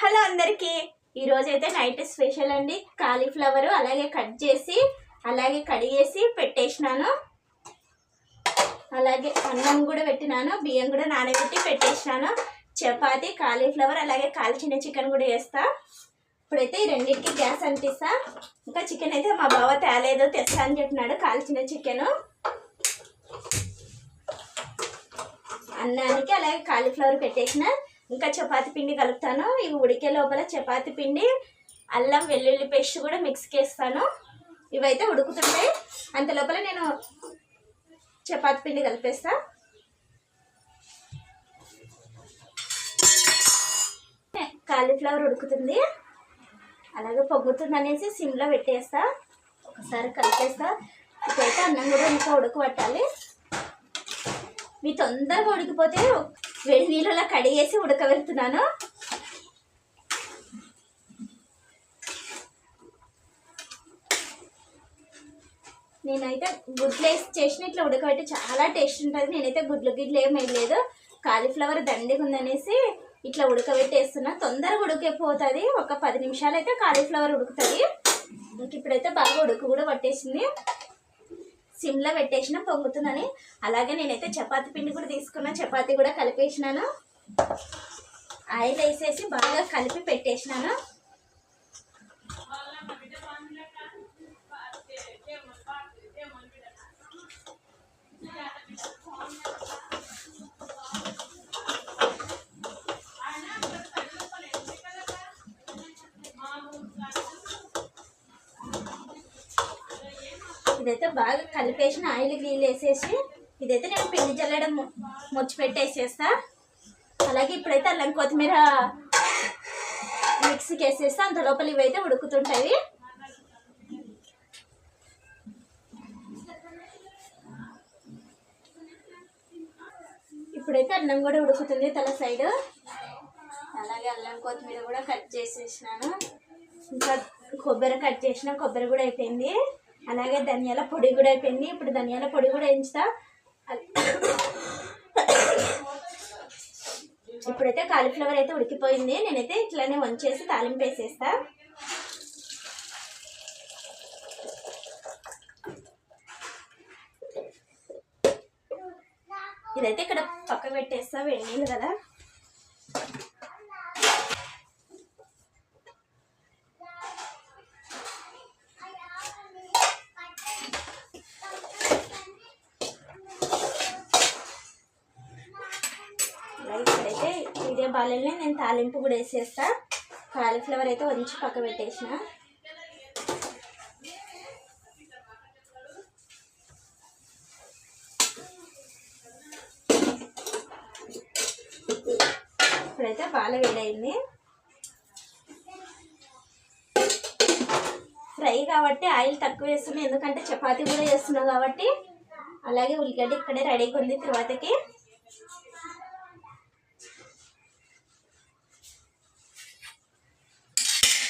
Hello అందరికీ. ఈరోజు అయితే నైట్ స్పెషల్ అండి. కాలీఫ్లవర్ అలాగే కట్ చేసి అలాగే కడిగేసి పెట్టేసినాను. అలాగే అన్నం కూడా పెట్టినాను బియ్యం కూడా నానబెట్టి పెట్టేసినాను. చపాతి కాలీఫ్లవర్ అలాగే కాల్చిన చికెన్ కూడా వేస్తా ఇప్పుడైతే ఈ రెండింటికి గ్యాస్ అంటిస్తా. ఇంకా చికెన్ అయితే మా బావ తేలేదు తెస్తా అని చెప్పినాడు కాల్చిన చికెన్. అన్నానికి అలాగే కాలీఫ్లవర్ పెట్టేసిన. ఇంకా చపాతి పిండి కలుపుతాను. ఇవి ఉడికే లోపల చపాతి పిండి అల్లం వెల్లుల్లి పేస్ట్ కూడా మిక్స్కి వేస్తాను ఇవైతే ఉడుకుతుంటాయి అంత లోపల నేను చపాతి పిండి కలిపేస్తా. కాలీఫ్లవర్ ఉడుకుతుంది. అలాగే పొగ్గుతుంది అనేసి సిమ్లో పెట్టేస్తా. ఒకసారి కలిపేస్తా. ఇప్పుడైతే అన్నం కూడా ఇంకా ఉడకబట్టాలి. మీ తొందరగా ఉడికిపోతే వేడి నీళ్ళలో కడిగేసి ఉడకబెడుతున్నాను. నేనైతే గుడ్లు వేసి చేసిన ఇట్లా ఉడకబెట్టి చాలా టేస్ట్ ఉంటుంది. నేనైతే గుడ్లు గిడ్లు ఏం వేయలేదు. కాలీఫ్లవర్ దండిగా ఉందనేసి ఇట్లా ఉడకబెట్టేస్తున్నా. తొందరగా ఉడికిపోతుంది. ఒక పది నిమిషాలు అయితే కాలీఫ్లవర్ ఉడుకుతుంది. ఇంక ఇప్పుడైతే బాగా ఉడుకు కూడా పట్టేసింది. సిమ్లో పెట్టేసిన పొంగుతుందని. అలాగే నేనైతే చపాతీ పిండి కూడా తీసుకున్నా. చపాతీ కూడా కలిపేసినాను. ఆయిల్ వేసేసి బాగా కలిపి పెట్టేసినాను. ఇదైతే బాగా కలిపేసిన ఆయిల్ గ్రీల్ వేసేసి ఇదైతే నేను పిండి జల్లడం ముచ్చిపెట్టేసేస్తా. అలాగే ఇప్పుడైతే అల్లం కొత్తిమీర మిక్సీకి వేసేస్తా అంత లోపల ఇవైతే ఉడుకుతుంటాయి. ఇప్పుడైతే అన్నం కూడా ఉడుకుతుంది తల సైడ్. అలాగే అల్లం కొత్తిమీర కూడా కట్ చేసేసినాను. ఇంకా కొబ్బరి కట్ చేసిన కొబ్బరి కూడా అయిపోయింది. అలాగే ధనియాల పొడి కూడా అయిపోయింది. ఇప్పుడు ధనియాల పొడి కూడా వేయించుతా. ఇప్పుడైతే కాలీఫ్లవర్ అయితే ఉడికిపోయింది. నేనైతే ఇట్లానే వంచేసి తాలింపు వేసేస్తా. ఇదైతే ఇక్కడ పక్క పెట్టేస్తా. వేడి నీళ్ళు కదా. బాలల్ని నేను తాలింపు కూడా వేసేస్తా. కాలీఫ్లవర్ అయితే వంచి పక్క పెట్టేసిన. ఇప్పుడైతే బాల వేడైంది. ఫ్రై కాబట్టి ఆయిల్ తక్కువ వేస్తున్నాయి ఎందుకంటే చపాతీ కూడా చేస్తున్నా కాబట్టి. అలాగే ఉల్లిగడ్డ ఇక్కడే రెడీగా ఉంది తర్వాతకి.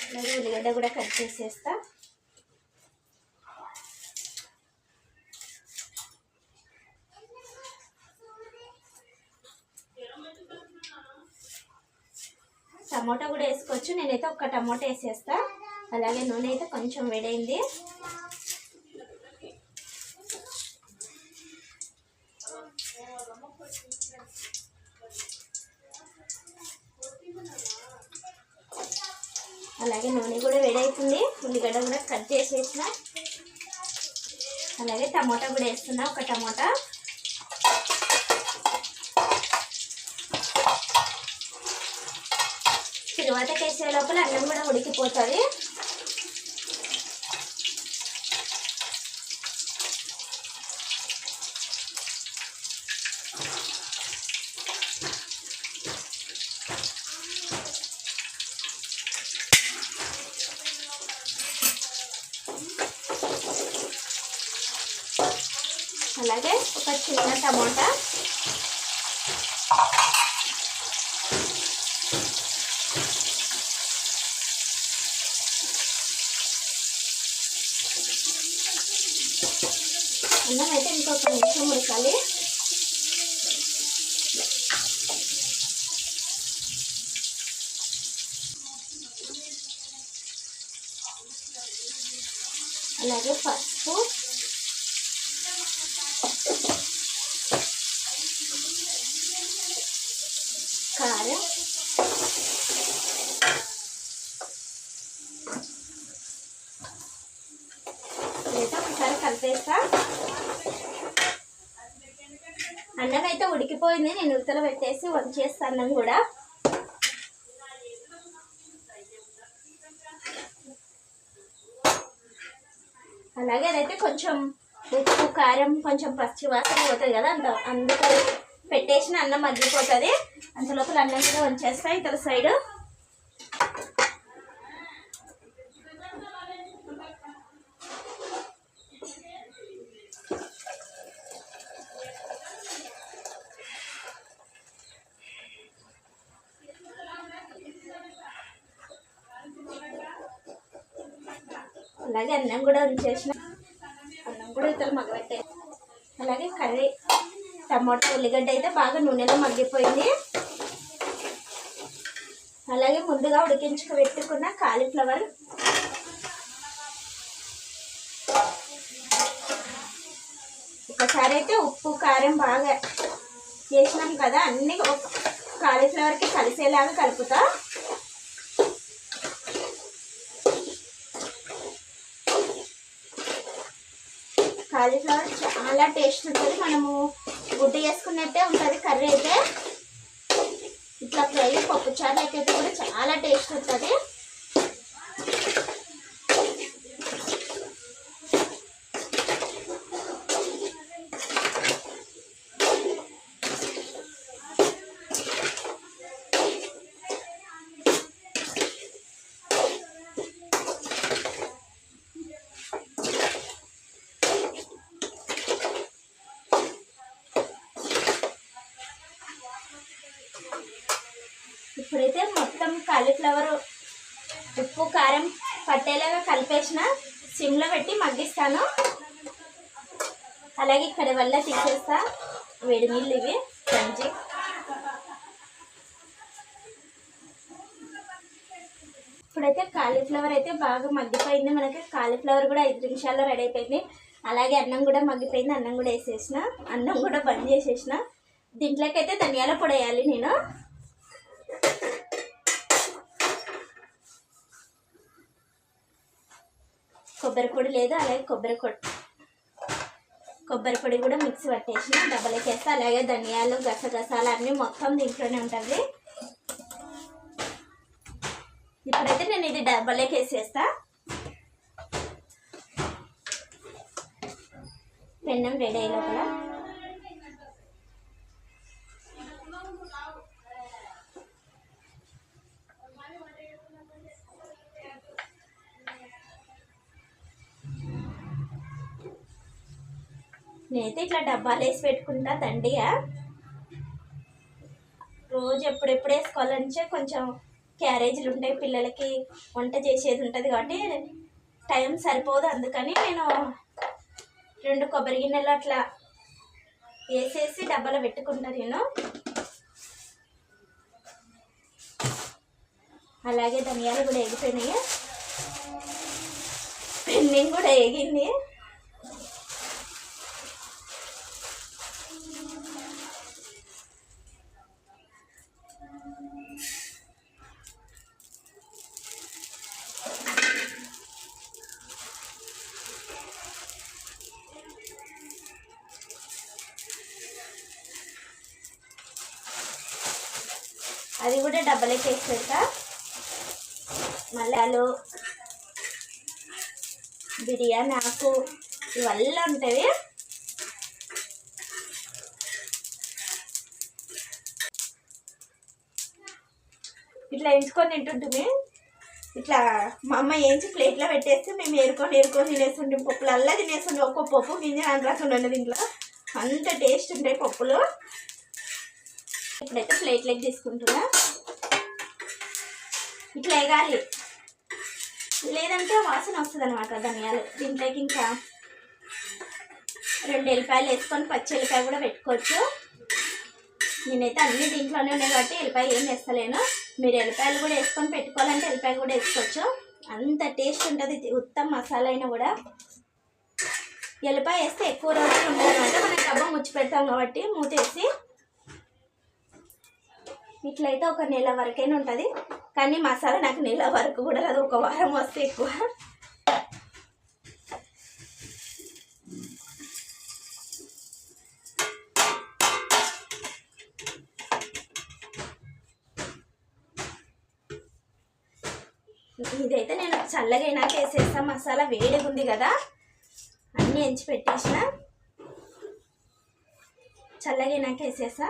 అలాగే ఉల్లిగడ్డ కూడా కట్ చేసేస్తా. టమోటా కూడా వేసుకోవచ్చు. నేనైతే ఒక టమోటా వేసేస్తా. అలాగే నూనె అయితే కొంచెం వేడైంది. అలాగే నూనె కూడా వేడవుతుంది ఉల్లిగడ్డ కూడా కట్ చేసేసిన. అలాగే టమాటా కూడా వేస్తున్నా ఒక టమాటా. తర్వాత వేసే లోపల అన్నం కూడా ఉడికిపోతుంది. ఒక చిన్న టమాటా. అన్నం అయితే ఇంకొక నిమిషం ఉడకాలి. అలాగే పసుపు. కలిపేస్తా. అన్నం అయితే ఉడికిపోయింది. నేను ఉడతలు పెట్టేసి వంచేస్తా అన్నం కూడా. అలాగే అదైతే కొంచెం ఉప్పు కారం కొంచెం పచ్చి వాసన పోతుంది కదా అంత. అందుకని పెట్టేసిన అన్నం మగ్గిపోతుంది. అంత లోపల అన్నం కూడా వంచేస్తా ఇతర సైడ్. అలాగే అన్నం కూడా ఉంచేసిన. అన్నం కూడా ఇతర మగ్గబెట్టే అలాగే కర్రీ టమాటా ఉల్లిగడ్డ అయితే బాగా నూనెలో మగ్గిపోయింది. అలాగే ముందుగా ఉడికించుకు పెట్టుకున్న కాలీఫ్లవర్. ఒకసారి అయితే ఉప్పు కారం బాగా వేసినాం కదా అన్నీ కాలీఫ్లవర్కి కలిసేలాగా కలుపుతా. కాలీఫ్లవర్ చాలా టేస్ట్ ఉంటుంది. మనము గుడ్డు చేసుకున్నట్టే ఉంటుంది కర్రీ అయితే. ఇట్లా ఫ్రై పప్పు చారు అయితే కూడా చాలా టేస్ట్ ఉంటుంది. ఇప్పుడైతే మొత్తం కాలీఫ్లవర్ ఉప్పు కారం పట్టేలాగా కలిపేసిన సిమ్లో పెట్టి మగ్గిస్తాను. అలాగే ఇక్కడ వల్ల తీసేస్తా వేడి నీళ్ళు ఇవి గంజి. ఇప్పుడైతే కాలీఫ్లవర్ అయితే బాగా మగ్గిపోయింది. మనకి కాలీఫ్లవర్ కూడా ఐదు నిమిషాల్లో రెడీ అయిపోయింది. అలాగే అన్నం కూడా మగ్గిపోయింది. అన్నం కూడా వేసేసిన. అన్నం కూడా బంద్ చేసేసిన. దీంట్లోకి అయితే ధనియాల పొడి వేయాలి నేను. కొబ్బరి పొడి లేదు అలాగే కొబ్బరి కొబ్బరి పొడి కూడా మిక్సీ పట్టేసి డబ్బలకి వేస్తా అలాగే ధనియాలు గసగసాలు అన్నీ మొత్తం దీంట్లోనే ఉంటుంది ఇప్పుడైతే నేను ఇది డబ్బలోకి వేసేస్తా. పెన్నం రెడీ అయ్యేలా కూడా నేనైతే ఇట్లా డబ్బాలు వేసి పెట్టుకుంటా దండిగా రోజు ఎప్పుడెప్పుడు వేసుకోవాలంటే కొంచెం క్యారేజీలు ఉంటాయి పిల్లలకి వంట చేసేది ఉంటుంది కాబట్టి టైం సరిపోదు. అందుకని నేను రెండు కొబ్బరి గిన్నెలు అట్లా వేసేసి డబ్బాలో పెట్టుకుంటా నేను. అలాగే ధనియాలు కూడా ఎగిపోయినాయి పెండింగ్ కూడా ఎగింది అది కూడా డబ్బలే చేసాక మళ్ళీ బిర్యానీ ఆకు ఇవల్ల ఉంటుంది ఇట్లా ఎంచుకొని తింటుంటుంది ఇట్లా మా అమ్మ ఏంచి ప్లేట్లో పెట్టేస్తే మేము ఏరుకొని ఏరుకొని తినేస్తుంటాం పప్పులు అల్లా తినేస్తుండే ఒక్కొక్క పప్పు గింజ రాకుండా దీంట్లో అంత టేస్ట్ ఉంటాయి పప్పులు. ఇప్పుడైతే ప్లేట్లోకి తీసుకుంటున్నా. ఇట్లా ఎగాలి లేదంటే వాసన వస్తుంది అనమాట ధనియాలు. దీంట్లోకి ఇంకా రెండు ఎల్లిపాయలు వేసుకొని పచ్చి ఎల్లిపాయ కూడా పెట్టుకోవచ్చు. నేనైతే అన్ని దీంట్లోనే ఉన్నాయి కాబట్టి ఎల్లిపాయ ఏం వేస్తలేను. మీరు ఎల్లిపాయలు కూడా వేసుకొని పెట్టుకోవాలంటే ఎల్లిపాయలు కూడా వేసుకోవచ్చు. అంత టేస్ట్ ఉంటుంది ఉత్తమ మసాలా అయినా కూడా. ఎల్లిపాయ వేస్తే ఎక్కువ రోజులు ఉండదు. అనమాట మనం డబ్బా ముచ్చి పెడతాం కాబట్టి మూతేసి ఇట్లయితే ఒక నెల వరకైనా ఉంటుంది. కానీ మసాలా నాకు నెల వరకు కూడా రాదు. ఒక వారం వస్తే ఎక్కువ. ఇదైతే నేను చల్లగైనాక వేసేస్తా మసాలా వేడిగా ఉంది కదా. అన్నీ ఎంచి పెట్టేసిన. చల్లగైనాక వేసేసా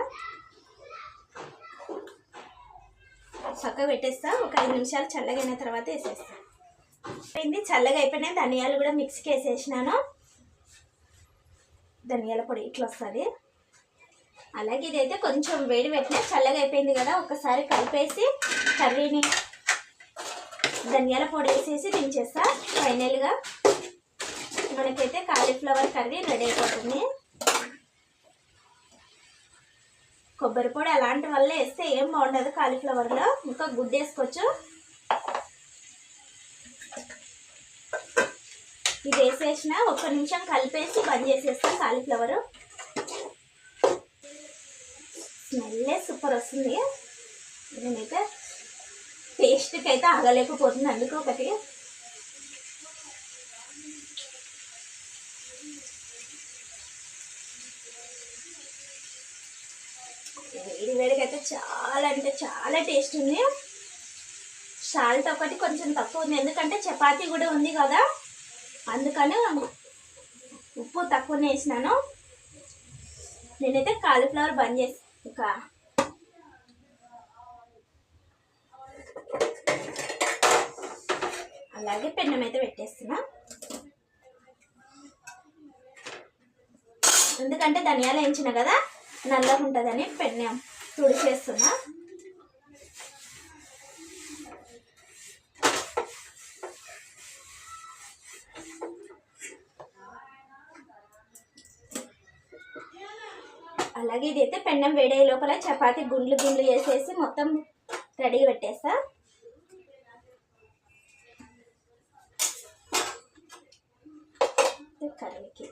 పక్క పెట్టేస్తా. ఒక ఐదు నిమిషాలు చల్లగైన తర్వాత వేసేస్తా. అయింది చల్లగా అయిపోయినాయి. ధనియాలు కూడా మిక్సీకి వేసేసినాను. ధనియాల పొడి ఇట్లా వస్తుంది. అలాగే ఇదైతే కొంచెం వేడి పెట్టినా చల్లగా అయిపోయింది కదా. ఒకసారి కలిపేసి కర్రీని ధనియాల పొడి వేసేసి దించేస్తా. ఫైనల్గా మనకైతే కాలీఫ్లవర్ కర్రీ రెడీ అయిపోతుంది. కొబ్బరి పొడి అలాంటి వల్ల వేస్తే ఏం బాగుండదు కాలీఫ్లవర్లో ఇంకా గుడ్డు వేసుకోవచ్చు. ఇది వేసేసిన ఒక్క నిమిషం కలిపేసి బంద్ చేసేస్తాం కాలీఫ్లవర్ స్మెల్లే సూపర్ వస్తుంది. నేనైతే టేస్ట్కి అయితే ఆగలేకపోతుంది. అందుకు ఒకటి వేడి వేడిగా అయితే చాలా అంటే చాలా టేస్ట్ ఉంది. సాల్ట్ ఒకటి కొంచెం తక్కువ ఉంది. ఎందుకంటే చపాతీ కూడా ఉంది కదా. అందుకని ఉప్పు తక్కువనే వేసినాను. నేనైతే కాలీఫ్లవర్ బంద్ చేసి ఇంకా అలాగే పెన్నం అయితే పెట్టేస్తున్నా. ఎందుకంటే ధనియాలు వేయించిన కదా నల్లగా ఉంటుందని పెన్నాం. తుడిచేస్తున్నా. అలాగే ఇదైతే పెన్నం వేడే లోపల చపాతి గుండ్లు గుండ్లు వేసేసి మొత్తం రెడీ పెట్టేస్తా. కర్రీకి.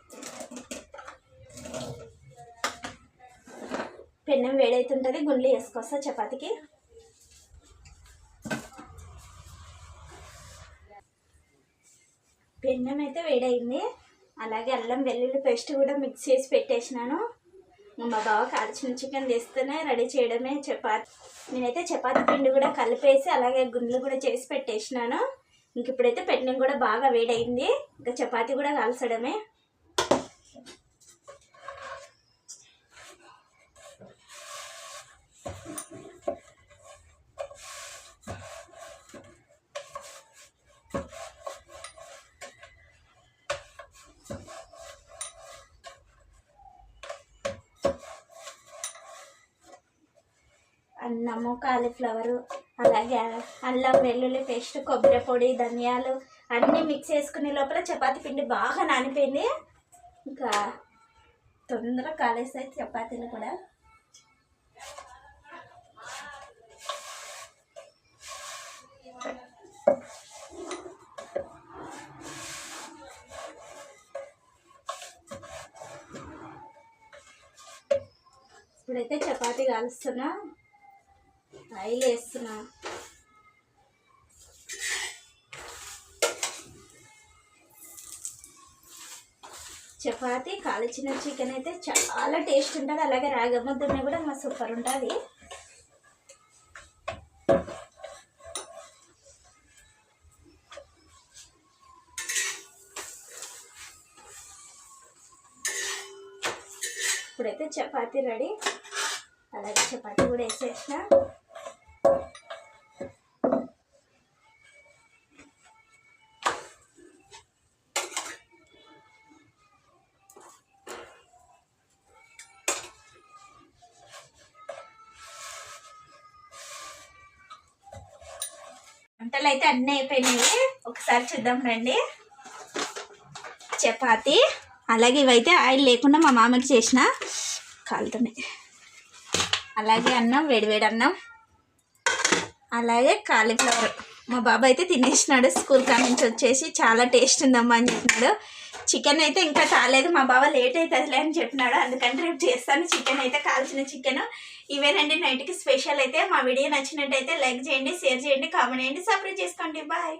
పెన్నం వేడైతుంటుంది గుండ్లు వేసుకొస్తా చపాతీకి. పెన్నం అయితే వేడైంది. అలాగే అల్లం వెల్లుల్లి పేస్ట్ కూడా మిక్స్ చేసి పెట్టేసినాను. మా బావ కాల్చిన చికెన్ తెస్తేనే రెడీ చేయడమే చపాతి. నేనైతే చపాతి పిండి కూడా కలిపేసి అలాగే గుండ్లు కూడా చేసి పెట్టేసినాను. ఇంక ఇప్పుడైతే పెన్నం కూడా బాగా వేడైంది. ఇంకా చపాతి కూడా కాల్చడమే. అన్నము కాలీఫ్లవరు అలాగే అల్లం వెల్లుల్లి పేస్ట్ కొబ్బరి పొడి ధనియాలు అన్నీ మిక్స్ చేసుకునే లోపల చపాతీ పిండి బాగా నానిపోయింది. ఇంకా తొందరగా కాలేస్తాయి చపాతీలు కూడా. ఇప్పుడైతే చపాతీ కాలుస్తున్నా. ఆయిల్ వేస్తున్నా. చపాతి కాల్చిన చికెన్ అయితే చాలా టేస్ట్ ఉంటుంది. అలాగే రాగముద్దనే కూడా మా సూపర్ ఉంటుంది. ఇప్పుడైతే చపాతీ రెడీ. అలాగే చపాతీ కూడా వేసేసిన. వంటలు అయితే అన్నీ అయిపోయినాయి. ఒకసారి చూద్దాం రండి. చపాతి. అలాగే ఇవైతే ఆయిల్ లేకుండా మా మామకి చేసిన కాలుతున్నాయి అలాగే అన్నం వేడివేడి అన్నం. అలాగే కాలీఫ్లవర్. మా బాబు అయితే తినేసినాడు స్కూల్ కాడ నుంచి వచ్చేసి. చాలా టేస్ట్ ఉందమ్మా అని చెప్పినాడు. చికెన్ అయితే ఇంకా కాలేదు మా బావ లేట్ అవుతుందిలే అని చెప్పినాడు. అందుకని రేపు చేస్తాను. చికెన్ అయితే కాల్చిన చికెన్. ఇవేనండి నైట్కి స్పెషల్ అయితే మా వీడియో నచ్చినట్టయితే లైక్ చేయండి షేర్ చేయండి కామెంట్ చేయండి సబ్స్క్రైబ్ చేసుకోండి. బాయ్.